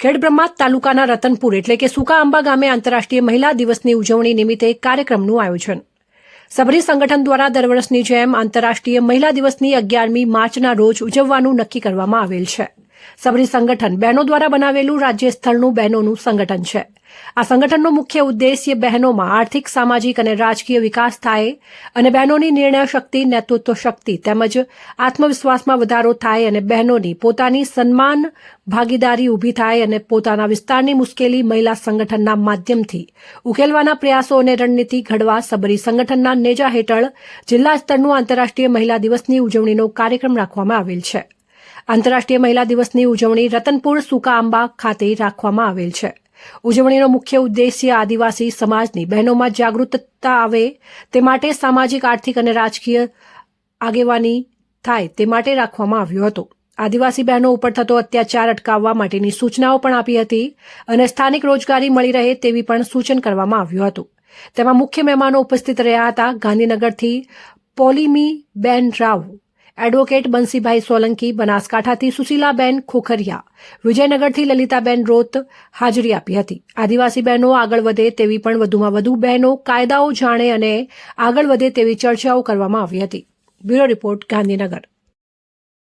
ખેડબ્રહ્મા તાલુકાના રતનપુર એટલે કે સુકા આંબા ગામે આંતરરાષ્ટ્રીય મહિલા દિવસની ઉજવણી નિમિત્તે કાર્યક્રમનું આયોજન. સબરી સંગઠન દ્વારા દર વર્ષની જેમ આંતરરાષ્ટ્રીય મહિલા દિવસની અગિયારમી માર્ચના રોજ ઉજવવાનું નક્કી કરવામાં આવેલ છે. સબરી સંગઠન બહેનો દ્વારા બનાવેલું રાજ્ય સ્થળનું બહેનોનું સંગઠન છે. આ સંગઠનનો મુખ્ય ઉદ્દેશ્ય બહેનોમાં આર્થિક, સામાજિક અને રાજકીય વિકાસ થાય અને બહેનોની નિર્ણય શક્તિ, નેતૃત્વ શક્તિ તેમજ આત્મવિશ્વાસમાં વધારો થાય અને બહેનોની પોતાની સન્માન, ભાગીદારી ઊભી થાય અને પોતાના વિસ્તારની મુશ્કેલી મહિલા સંગઠનના માધ્યમથી ઉકેલવાના પ્રયાસો અને રણનીતિ ઘડવા સબરી સંગઠનના નેજા હેઠળ જિલ્લા સ્તરનું આંતરરાષ્ટ્રીય મહિલા દિવસની ઉજવણીનો કાર્યક્રમ રાખવામાં આવેલ છે. આંતરરાષ્ટ્રીય મહિલા દિવસની ઉજવણી રતનપુર સુકા આંબા ખાતે રાખવામાં આવેલ છે. ઉજવણીનો મુખ્ય ઉદ્દેશ્ય આદિવાસી સમાજની બહેનોમાં જાગૃતતા આવે તે માટે સામાજિક, આર્થિક અને રાજકીય આગેવાની થાય તે માટે રાખવામાં આવ્યો હતો. આદિવાસી બહેનો ઉપર થતો અત્યાચાર અટકાવવા માટેની સૂચનાઓ પણ આપી હતી અને સ્થાનિક રોજગારી મળી રહે તેવી પણ સૂચન કરવામાં આવ્યું હતું. તેમાં મુખ્ય મહેમાનો ઉપસ્થિત રહ્યા હતા. ગાંધીનગરથી પોલીમી બેન રાવ એડવોકેટ બંસીભાઈ સોલંકી, બનાસકાંઠાથી સુશીલાબેન ખોખરિયા, વિજયનગરથી લલિતાબેન રોત હાજરી આપી હતી. આદિવાસી બહેનો આગળ વધે તેવી પણ વધુમાં વધુ બહેનો કાયદાઓ જાણે અને આગળ વધે તેવી ચર્ચાઓ કરવામાં આવી હતી. Bureau report Gandhinagar.